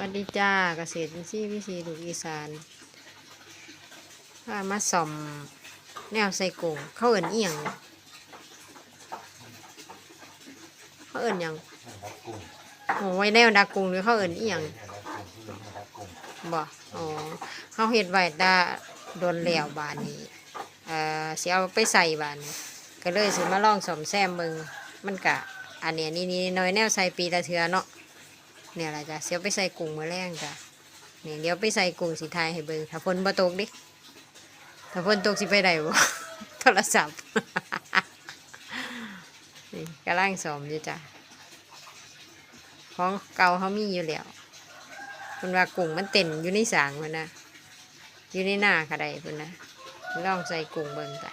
วัสดีจ้าเกษตรอินทรีย์วิธีลูกอีสานพามาส่อมแนวใส่กุ้งเขาเอิ่นเอียงเขาเอิ่นหยังรักกุ้งโอ้ไว้แนวดักกุงหรือเขาเอิ่นเอียงรักกุ้งที่เป็นรักกุ้งบ่อ๋อเขาเฮ็ดไว้ตาโดนแล้วบานนี้เอ่อสิเอาไปใส่บานีก็เลยสิมาลองสอมแซมเบิงมันกะ อันเนี้ยนี่นี่น้อยแนวใส่ปีละเทือเนาะ เนี่ยแหละจ้ะเสียวไปใส่กุ้งมือแรงจ้ะนี่เดี๋ยวไปใส่กุ้งสีไทยให้เบิงถ้าฝนบ่ตกดิถ้าฝนตกสิไปได้บ่โทรศัพท์นี่กำลังสมอยู่จ้ะของเก่าเขามีอยู่แล้วมันว่ากุ้งมันเต้นอยู่ในสางมันนะอยู่ในหน้าก็ได้พุ่นนะลองใส่กุ้งเบิ่งจ้ะ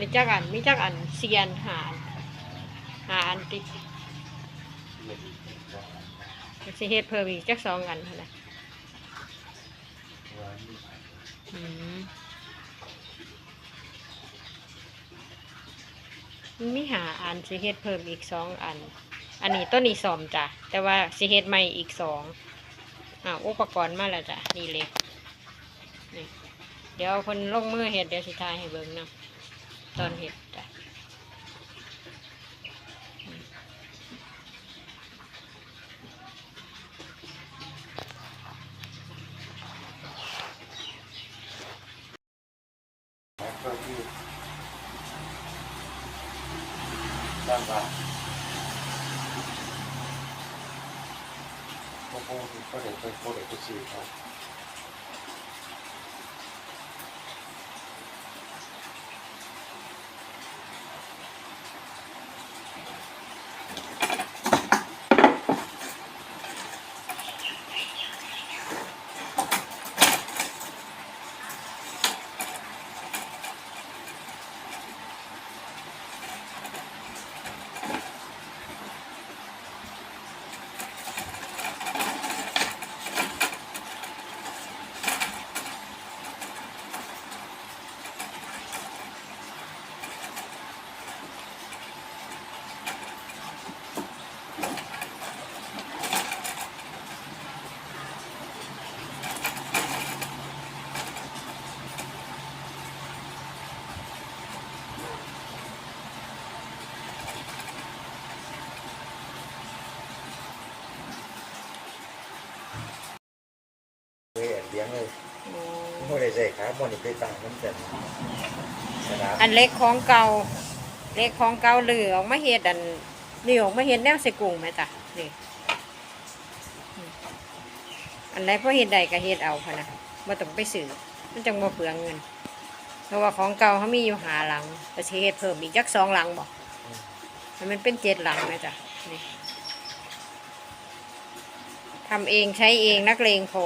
มีจักอันมีจักอันเซียนหาอันหาอันติดเย็นร้อนสิเฮ็ดเพิ่มอีกจักสองอันพุ่นะร้อนอืมมันมีหาอันสิเฮ็ดเพิ่มอีกสองอัน อันนี้ต้นนี้สอมจ้ะ แต่ว่าสิเฮ็ดใหม่อีกสองอ่าอุปกรณ์มาแล้วจ้ะ นี่เล็กนี่เดี๋ยวคนลงมือเฮ็ดเดี๋ยวสิทายให้เบิ่งนะ ตอนเฮ็ดจ้ะแล้วก็ที่ด้านบนพวกพวกก็เด็กไปพวกเด็กไปซื้อเขา เลยเลี้ยงเลยไม่ได้ใส่ขาบอลไปต่างน้ำเต็มสนามอันเล็กของเก่า เล็กของเก่าเหลือออกมาเฮ็ดอันนี่ออกมาเฮ็ดแนวใส่กุ้งไหมจ้ะนี่อืมอันไหนพอเฮ็ดได้ก็เฮ็ดเอาพะนะบ่ต้องไปซื้อมันจังบ่เปลืองเงิน เพราะว่าของเก่าเขามีอยู่หาหลังแต่สิเฮ็ดเพิ่มอีกจักสองหลังบ่ให้มันเป็นเจ็ดหลังไหมจ้ะนี่ทำเองใช้เองนักเลงพอ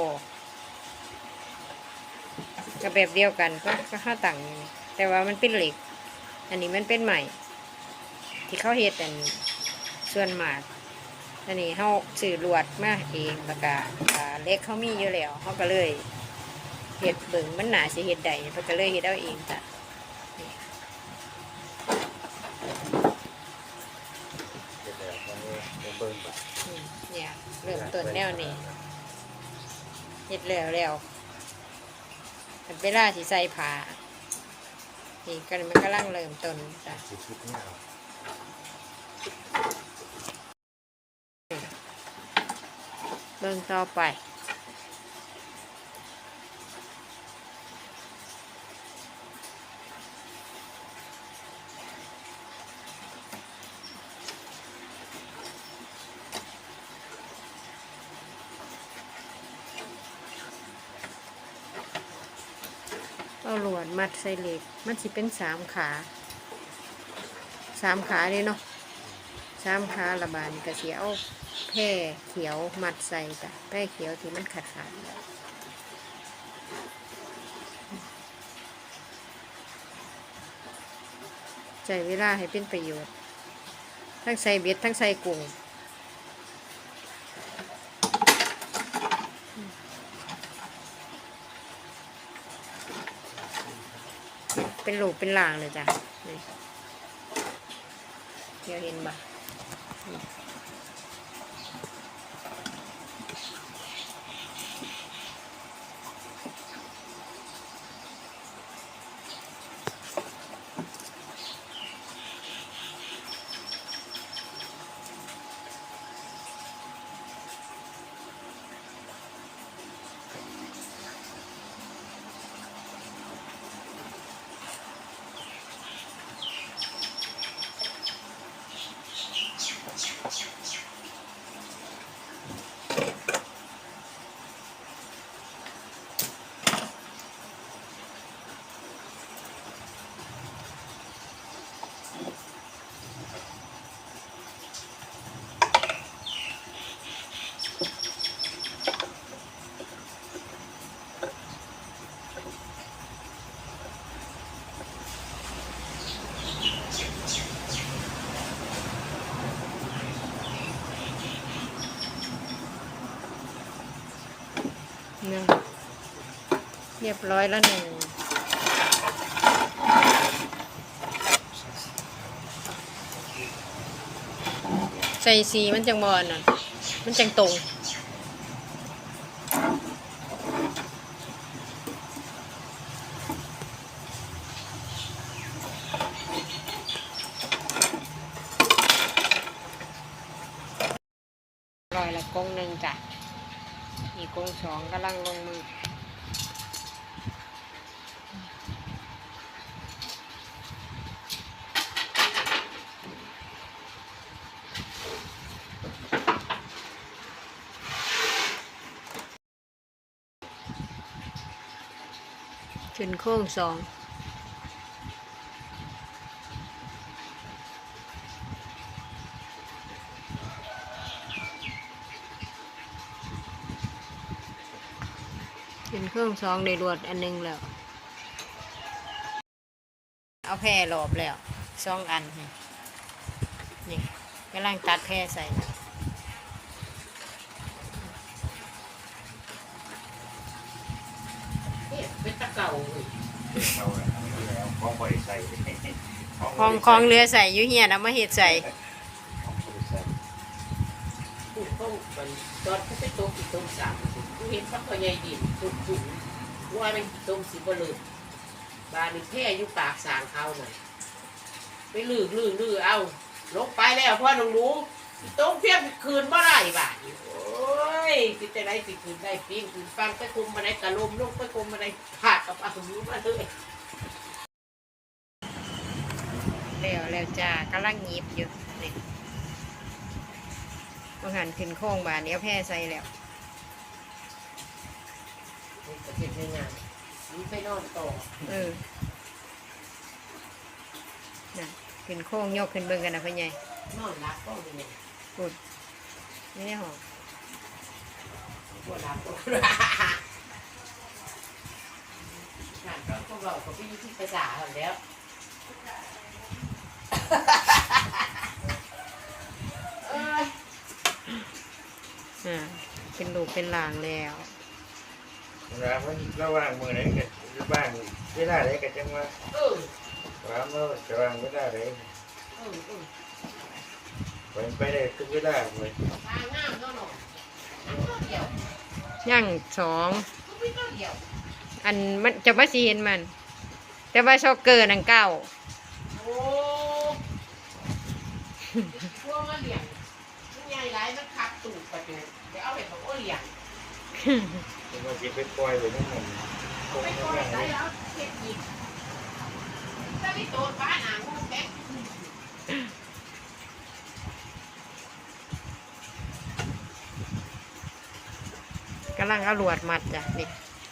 ก็แบบเดียวกันก็ก็ค่าต่างอยู่นี่แต่ว่ามันเป็นเหล็ก อันนี้มันเป็นใหม่ ที่เขาเฮ็ดอันส่วนมากอันนี้เขาสื่อลวดมาเองแล้วก็อ่าเหล็กเขามีอยู่แล้วเขาก็เลยเฮ็ดเบิ่งมันหนาสิเฮ็ดใดเขาก็เลยเฮ็ดเอาเองจ้ะนี่เดี๋ยวมันเป็นเบิ้งแบบอืมเนี่ยเริ่มต้นแนวนี้เฮ็ดแล้วแล้ว อันเวลาที่ใส่ผ้านี่ก็มันก็ร่างเริ่มต้นจ้ะชุดเนี่ยเบิ่งต่อไป เอาหลวด มัดใส่เหล็ก มันสิเป็นสามขาสามขาเลยเนาะสามขาระบาดนกระเสียวแพร่เขียวมัดใส่จ้ะแพร่เขียวที่มันขาดขาดใจเวลาให้เป็นประโยชน์ ทั้งใส่เบ็ดทั้งใส่กุ้ง เป็นหลูเป็นหลางเลยจ้ะเดี๋ยวเห็นบ่ หนึ่งเรียบร้อยแล้วหนึ่งใส่สีมันจังบอลน่ะ มันจังตรง ร้อยละกงหนึ่งจ้ะ อีกกงสองกำลังลงมือ ขึ้นโค้งสองขึ้นเครื่องสองในรวดอันหนึงแล้ว เอาแพร่หลอบแล้วสองอัน นี่นี่กำลังตัดแพร่ใส่แล้ว เป็นตะเก่าเว้ยเอาแล้วของบริษัทคลองคลองเรือใส่อยุเฮียนเอามาเห็ดใส่ของบริษัทพูดต้องมันตอนเขาไปต้มอีกต้มสามกูเห็นพักตัวใหญ่ดินตุ่มตุ่มว่ามันกี่ต้มสิบเลยบานนี่แค่อยู่ปากสางเขาน่ะไปลือลือลือเอาลงไปแล้วพ่อหนูรู้ต้มเพียงคืนเมื่อไรบ้าดโอ้ ยสิแต่ไรสิคืนได้ปิ้งคืนฟังไปคุมมาได้กะลมลงไปคุมมาได้ขาดกับอาหนูมาเลยแล้วแล้วจ้ากำลังหยิบอยู่นี่บางหันขึ้นโค้งบานเดี๋ยวแพร่ใส่แล้วนี่ก็เป็นยังไงนี่ไปนอนต่อเออน่ะขึ้นโค้งยกขึ้นเบิ่งกันนะพ่อใหญ่นอนรับก็เลยกุดไม่ได้หอม ปวดรับก็รับนั่นก็พวกเราก็ไปอยุ่ที่ภาษาเขาแล้วเอ้ยอ่าเป็นลูกเป็นหลางแล้วแล้วมันระหว่างมือไหนกันบ้างเวลาไหนกันจังว่าเออว่าเมื่อจะวางเวลาไหนเออเออไปไปได้ทุกเวลาเลยทางงามเนาะเนาะอันเดียว ย่างสองก็ไม่ต้องเดียวอันมันจะมาซีเห็นมัน แต่ว่าช็อกเกอร์นังเก้าโอ้พวกมันเลี้ยงมันใหญ่หลายมันคับตูดประตูเดี๋ยวเอาไปของโอเลี้ยงจะมาจิไปปล่อยไปนั่นมันคงไปไม่ก่อนได้ได้แล้วเฮ็ดอีกถ้าไม่โตนบ้านหางงูแป๊กำลังเอาลวดมัดจ้ะนี่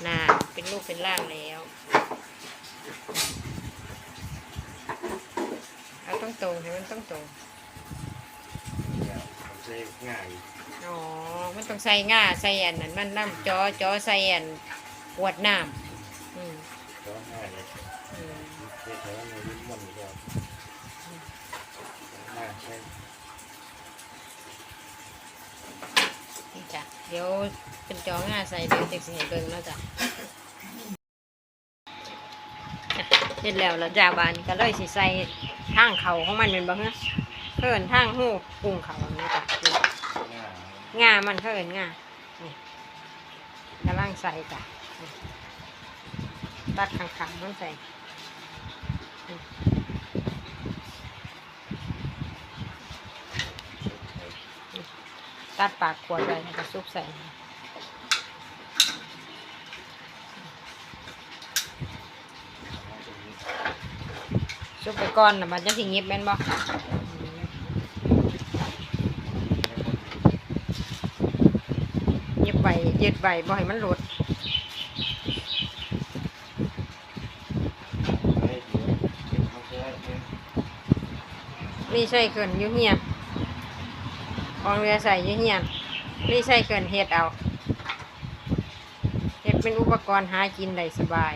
น่าเป็นลูกเป็นร่างแล้ว เอาต้องตรงให้มันต้องตรงใช้ง่ายอ๋อ มันต้องใส่ง่าใส่อันนั้นมันน้ำจอจอใส่อันขวดน้ำอืมก็ง่ายเลยอืมเฮ็ดให้มันมีมันอยู่แล้วง่ายใช่ นี่จ้ะเดี๋ยวเป็นจอง่าใส่เดี๋ยวจะสิให้เบิ่งแล้วจ้ะเสร็จแล้วแล้วจ้าบานก็เลยสิใส่ทางเขาของมันเป็นบ่ฮะเพิ่นทางหูกุ้งเขานี่จ้ะงามันเพิ่นงานี่กำลังใส่จ้ะตัดขังๆมันใส่ ตัดปากขวดไว้แล้วก็ซุปใส่ซุปไปก่อนแล้วมันจะสิเงียบแม่นบ่เงียบใบยืดใบบ่ให้มันหลุดนี่ใส่เกินยู่งเฮีย ของเรือใส่อยู่เฮียนี่ใส่เกินเฮ็ดเอาเฮ็ดเป็นอุปกรณ์หากินได้สบาย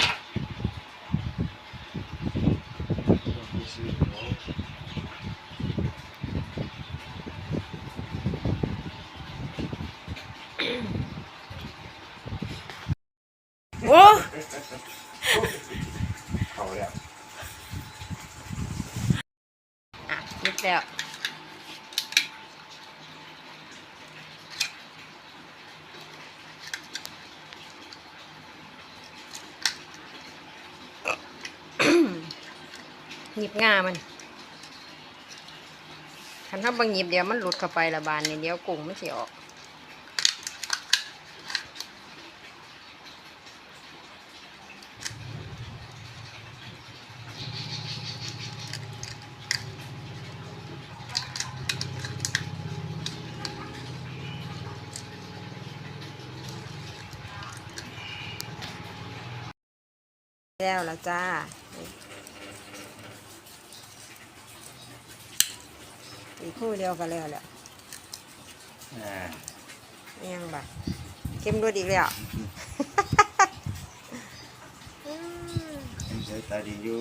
โอ้เขาแล้วอะนิดแล้ว หยิบง่ามันคันถ้าบางหยิบเดี๋ยวมันหลุดเข้าไปละบานนี่เดี๋ยวกุ้งมันสิออกแล้วละจ้า อีก คู่เดียวกันแล้วแหละอ่ายังบ่ะเข้มรสอีกแล้วอืมยังใช้ตาดีอยู่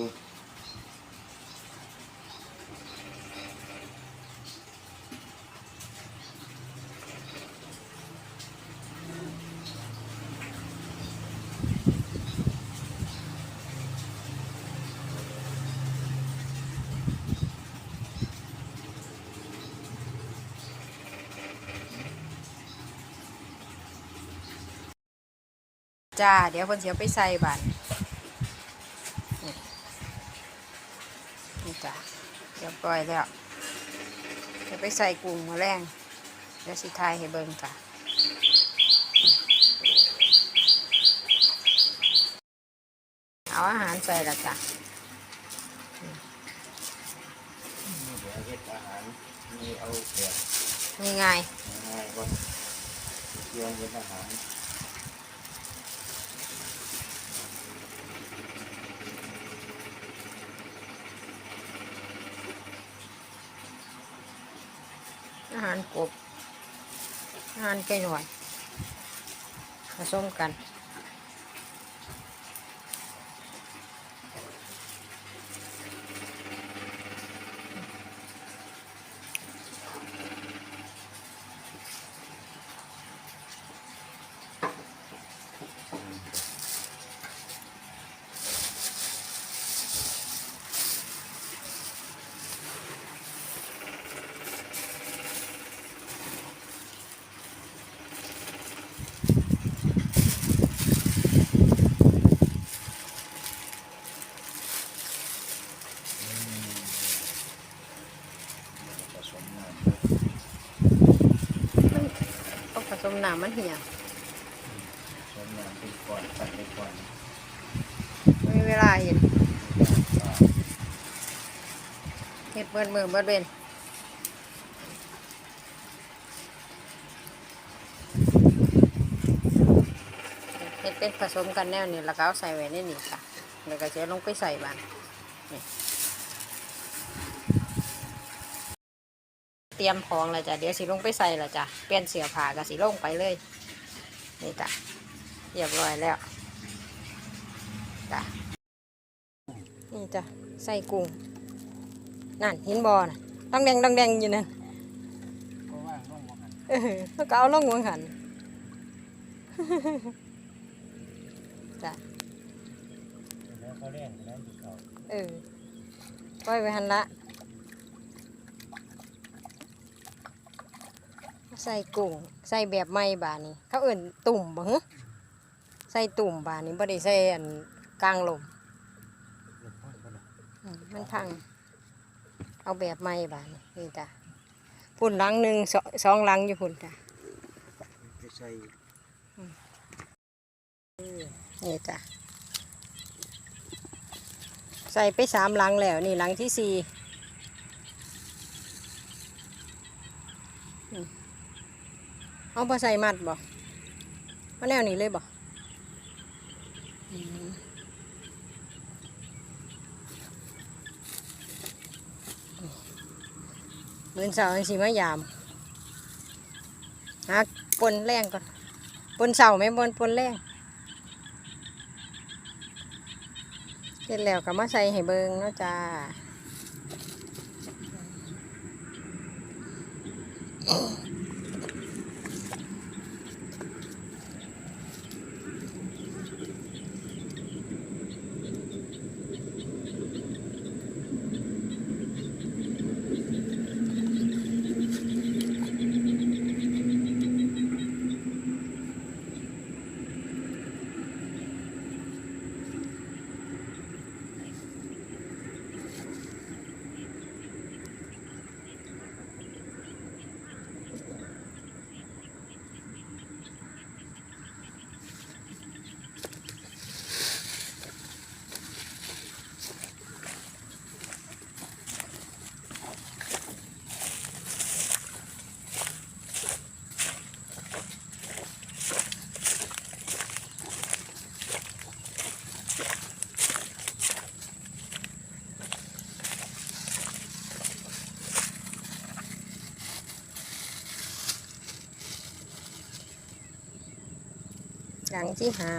จ้า เดี๋ยวคนเสียไปใส่บันนี่นี่จ้าเรียบร้อยแล้วเดี๋ยวไปใส่กุ้งมาแรงเดี๋ยวสิทายให้เบิ่งจ้ะเอาอาหารใส่และจ้ะเดี๋ยวเฮ็ดอาหารนี่เอาแบบนี่ไงง่ายๆก่อนเตรียมเฮ็ดอาหาร อาหารกบ อาหารไก่หน่อย ผสมกัน ผสมน้ำ ต้องผสมน้ำมันเหี่ยผสมน้ำเป็นก่อนตัดไปก่อนไม่มีเวลาเห็นเห็ดเบิดมือเบิดเวนเห็ดเป็นผสมกันแนวนี้แล้วก็เอาใส่ไว้ในนี่ค่ะแล้วก็จะลงไปใส่บานนี่ เตรียมของแล้วจ้ะเดี๋ยวสิลงไปใส่และจ้ะเปลี่ยนเสื้อผ้าก็สิลงไปเลยนี่จ้ะเรียบร้อยแล้วจ้ะนี่จ้ะใส่กุ้งนั่นเห็นบอนะต้องแดงต้องแดงอยู่นั่นเพราะว่าน้องมองหันเออแล้วก็เอาลงหัวหันจ้ะแล้วเขาเล่นแล้วที่เขาเออปล่อยไว้หันละ ใส่กุ้งใส่แบบไม่บานี้ เขาเอิ่นตุ่มบ่ฮะใส่ตุ่มบานี้บ่ได้ใส่อันกลางลมมันพัง เอาแบบไม่บานี้นี่จ้ะพุ่นหลังหนึ่งสองสองหลังอยู่พุ่นจ้ะใส่นี่จ้ะใส่ไปสามหลังแล้ว นี่หลังที่สี่อืม เอาไปใส่มัดบ่มาแนวนี้เลยบ่อืมมือนเสาร์สิมายามหาปนแรงก่อนปนเสาไหมปนปนแรงเสร็จแล้วก็มาใส่ให้เบิงเนาะจ้า หลังที่หา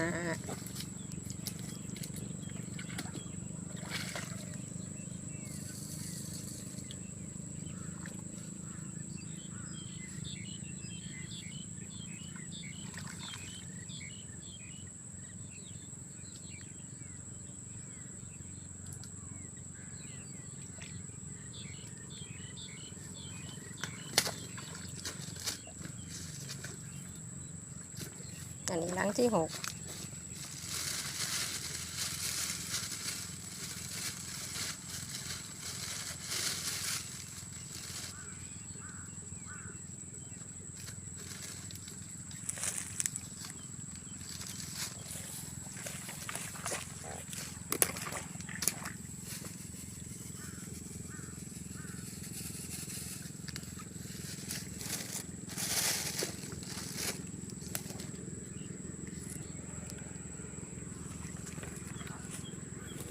อันนี้หลังที่หก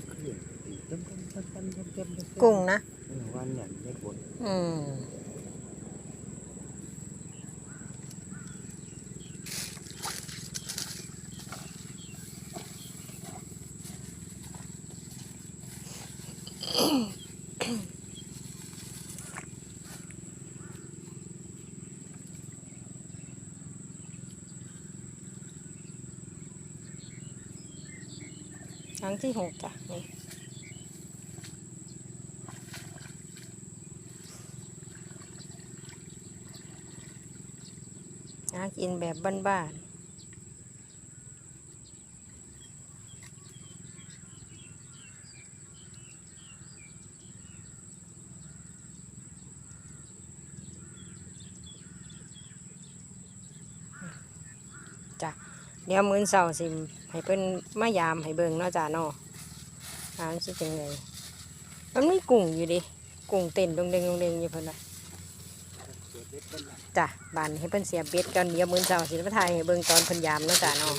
เครื่องตีเต็มเต็มเต็มเต็มเต็มเต็มเต็ม กุ้งนะเออวันเนี่ยได้ผลอืมครั้งที่หกจ้ะนี่หา กินแบบบ้านๆจ้ะเดี๋ยวมื้อเสาร์สิให้เพิ่นมายามให้เบิ่งเนาะจ้ะเนาะอ่ามันสิเป็นไงมันไมีกุ้งอยู่ดิกุ้งเต้นดงเดงดงเดงอยู่เพิ่นน่ะ เสียเบ็ดเป็นหลัก จ้ะบานให้เพิ่นเสียเบ็ดกันเดี๋ยวมื้อเสาร์สิมาถ่ายให้เบิ่งตอนเพิ่นยามเนาะจ้ะเนาะ